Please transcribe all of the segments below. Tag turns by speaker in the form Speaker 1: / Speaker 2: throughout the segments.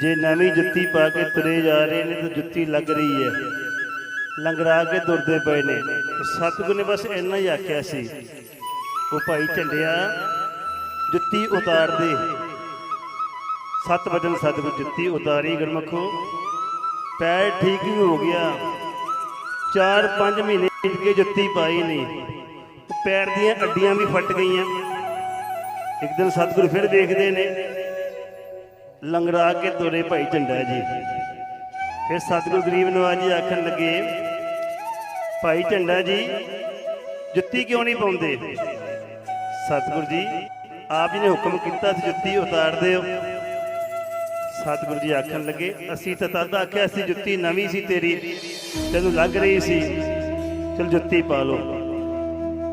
Speaker 1: ਜੇ ਨਵੀਂ ਜੁੱਤੀ ਪਾ ਕੇ ਤੁਰੇ ਜਾ ਰਹੇ ਨੇ ਤਾਂ ਜੁੱਤੀ ਲੱਗ ਰਹੀ ਹੈ। ਲੰਗਰਾ ਕੇ ਤੁਰਦੇ ਪਏ ਨੇ। ਤੇ ਸਤਿਗੁਰ ਨੇ ਬਸ ਇੰਨਾ ਹੀ ਆਖਿਆ ਸੀ। ਉਹ ਭਾਈ ਝੰਡਿਆ, ਜੁੱਤੀ ਉਤਾਰ ਦੇ। ਸੱਤ ਵਜਨ ਸਤਿਗੁਰ, ਜੁੱਤੀ ਉਤਾਰੀ ਗੁਰਮਖੋ। ਪੈਰ ਠੀਕ ਹੀ ਹੋ ਗਿਆ 4-5 ਮਹੀਨੇ ਕੇ ਜੁੱਤੀ ਪਾਈ ਨਹੀਂ ਪੈਰ ਦੀਆਂ ਅੱਡੀਆਂ ਵੀ ਫਟ ਗਈਆਂ। ਇੱਕ ਦਿਨ ਸਤਿਗੁਰ ਫਿਰ ਦੇਖਦੇ ਨੇ। ਲੰਗੜਾ ਕੇ ਤੁਰੇ ਭਾਈ ਝੰਡਾ ਜੀ। ਫਿਰ ਸਤਿਗੁਰੂ ਗਰੀਬ ਨਵਾਜ ਜੀ ਆਖਣ ਲੱਗੇ, ਭਾਈ ਝੰਡਾ ਜੀ, ਜੁੱਤੀ ਕਿਉਂ ਨਹੀਂ ਪਾਉਂਦੇ? ਸਤਿਗੁਰੂ ਜੀ, ਆਪ ਜੀ ਨੇ ਹੁਕਮ ਕੀਤਾ ਸੀ ਜੁੱਤੀ ਉਤਾਰ ਦਿਓ। ਸਤਿਗੁਰੂ ਜੀ ਆਖਣ ਲੱਗੇ, ਅਸੀਂ ਤਾਂ ਤਦ ਆਖਿਆ ਸੀ ਜੁੱਤੀ ਨਵੀਂ ਸੀ ਤੇਰੀ, ਤੈਨੂੰ ਲੱਗ ਰਹੀ ਸੀ। ਚਲ ਜੁੱਤੀ ਪਾ ਲਓ।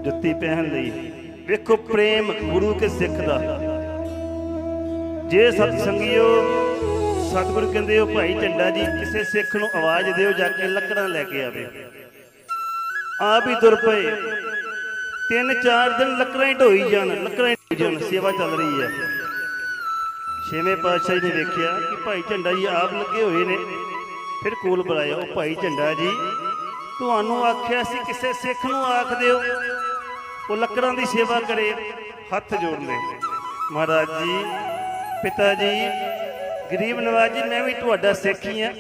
Speaker 1: ਜੁੱਤੀ ਪਹਿਨ ਲਈ। ਵੇਖੋ ਪ੍ਰੇਮ ਗੁਰੂ ਕੇ ਸਿੱਖ ਦਾ। ਜੇ ਸਤ ਸੰਗਿਓ, ਸਤਿਗੁਰ ਕਹਿੰਦੇ ਹੋ ਭਾਈ ਝੰਡਾ ਜੀ, ਕਿਸੇ ਸਿੱਖ ਨੂੰ ਆਵਾਜ਼ ਦਿਓ, ਜਾ ਕੇ ਲੱਕੜਾਂ ਲੈ ਕੇ ਆਵੇ। ਆਪ ਹੀ ਤੁਰ ਪਏ। ਤਿੰਨ ਚਾਰ ਦਿਨ ਲੱਕੜਾਂ ਹੀ ਢੋਈ ਜਾਣ, ਲੱਕੜਾਂ ਹੀ ਢੋਈ ਜਾਣ, ਸੇਵਾ ਚੱਲ ਰਹੀ ਹੈ ਛੇਵੇਂ ਪਾਤਸ਼ਾਹ ਜੀ ਨੇ ਵੇਖਿਆ ਕਿ ਭਾਈ ਝੰਡਾ ਜੀ ਆਪ ਲੱਗੇ ਹੋਏ ਨੇ। ਫਿਰ ਕੋਲ ਬੁਲਾਇਆ, ਉਹ ਭਾਈ ਝੰਡਾ ਜੀ, ਤੁਹਾਨੂੰ ਆਖਿਆ ਸੀ ਕਿਸੇ ਸਿੱਖ ਨੂੰ ਆਖ ਦਿਓ। ਉਹ ਲੱਕੜਾਂ ਦੀ ਸੇਵਾ ਕਰੇ, ਹੱਥ ਜੋੜ ਲੈ ਮਹਾਰਾਜ ਜੀ ਪਿਤਾ ਜੀ, ਗਰੀਬ ਨਵਾਜ ਜੀ, ਮੈਂ ਵੀ ਤੁਹਾਡਾ ਸਿੱਖ ਹੀ ਆ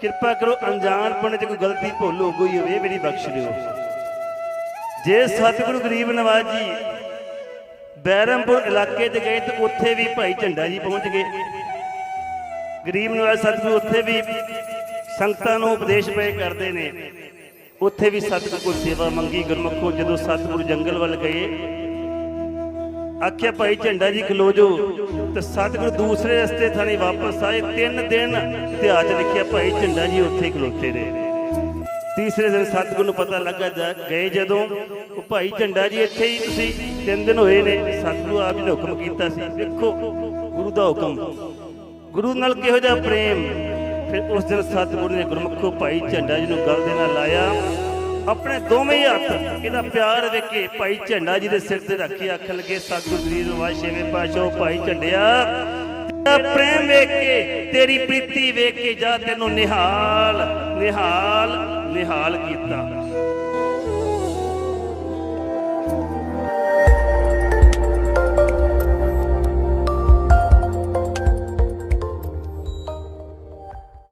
Speaker 1: ਕਿਰਪਾ ਕਰੋ ਅਣਜਾਣਪਣ ਚ ਕੋਈ ਗਲਤੀ ਭੁੱਲ ਹੋ ਗਈ ਹੋਵੇ ਮੇਰੀ ਬਖਸ਼ ਦਿਓ। ਜੇ ਸਤਿਗੁਰੂ ਗਰੀਬ ਨਵਾਜ ਜੀ ਬੈਰਮਪੁਰ ਇਲਾਕੇ 'ਚ ਗਏ ਤੇ ਉੱਥੇ ਵੀ ਭਾਈ ਝੰਡਾ ਜੀ ਪਹੁੰਚ ਗਏ। ਗਰੀਬ ਨਵਾਜ ਸਤਿਗੁਰੂ ਉੱਥੇ ਵੀ ਸੰਗਤਾਂ ਨੂੰ ਉਪਦੇਸ਼ ਪਏ ਕਰਦੇ ਨੇ। ਉੱਥੇ ਵੀ ਸਤਿਗੁਰੂ ਕੋਲ ਸੇਵਾ ਮੰਗੀ ਗੁਰਮੁਖੋ, ਜਦੋਂ ਸਤਿਗੁਰੂ ਜੰਗਲ ਵੱਲ ਗਏ ਆਖਿਆ ਭਾਈ ਝੰਡਾ ਜੀ ਖਲੋ ਜੋ ਤੇ ਸਤਿਗੁਰੂ ਦੂਸਰੇ ਰਸਤੇ ਥਾਣੀ ਵਾਪਸ ਆਏ। ਤਿੰਨ ਦਿਨ ਇਤਿਹਾਸ ਲਿਖਿਆ ਭਾਈ ਝੰਡਾ ਜੀ ਉੱਥੇ ਖਲੋਤੇ ਰਹੇ। ਤੀਸਰੇ ਦਿਨ ਸਤਿਗੁਰੂ ਨੂੰ ਪਤਾ ਲੱਗਾ ਗਏ ਜਦੋਂ ਉਹ ਭਾਈ ਝੰਡਾ ਜੀ ਇੱਥੇ ਹੀ ਤੁਸੀਂ ਤਿੰਨ ਦਿਨ ਹੋਏ ਨੇ। ਸਤਿਗੁਰੂ ਆਪ ਜੀ ਨੇ ਹੁਕਮ ਕੀਤਾ ਸੀ, ਵੇਖੋ ਗੁਰੂ ਦਾ ਹੁਕਮ। ਗੁਰੂ ਨਾਲ ਕਿਹੋ ਜਿਹਾ ਪ੍ਰੇਮ? ਫਿਰ ਉਸ ਦਿਨ ਸਤਿਗੁਰੂ ਨੇ ਗੁਰਮੁਖੋ ਭਾਈ ਝੰਡਾ ਜੀ ਨੂੰ ਗਲ ਦੇ ਨਾਲ ਲਾਇਆ। ਆਪਣੇ ਦੋਵੇਂ ਹੱਥ ਇਹਦਾ ਪਿਆਰ ਵੇਖੇ ਭਾਈ ਝੰਡਾ ਜੀ ਦੇ ਸਿਰ ਤੇ ਰੱਖ ਕੇ ਆਖਣ ਲੱਗੇ ਸਤਿਗੁਰੂ ਗਰੀਬ ਨਵਾਜ ਛੇਵੇਂ ਭਾਈ ਝੰਡਿਆ। ਤੇਰਾ ਪ੍ਰੇਮ ਵੇਖ ਕੇ, ਤੇਰੀ ਪ੍ਰੀਤੀ ਵੇਖ ਕੇ ਜਾ ਤੈਨੂੰ ਨਿਹਾਲ ਨਿਹਾਲ ਨਿਹਾਲ ਕੀਤਾ।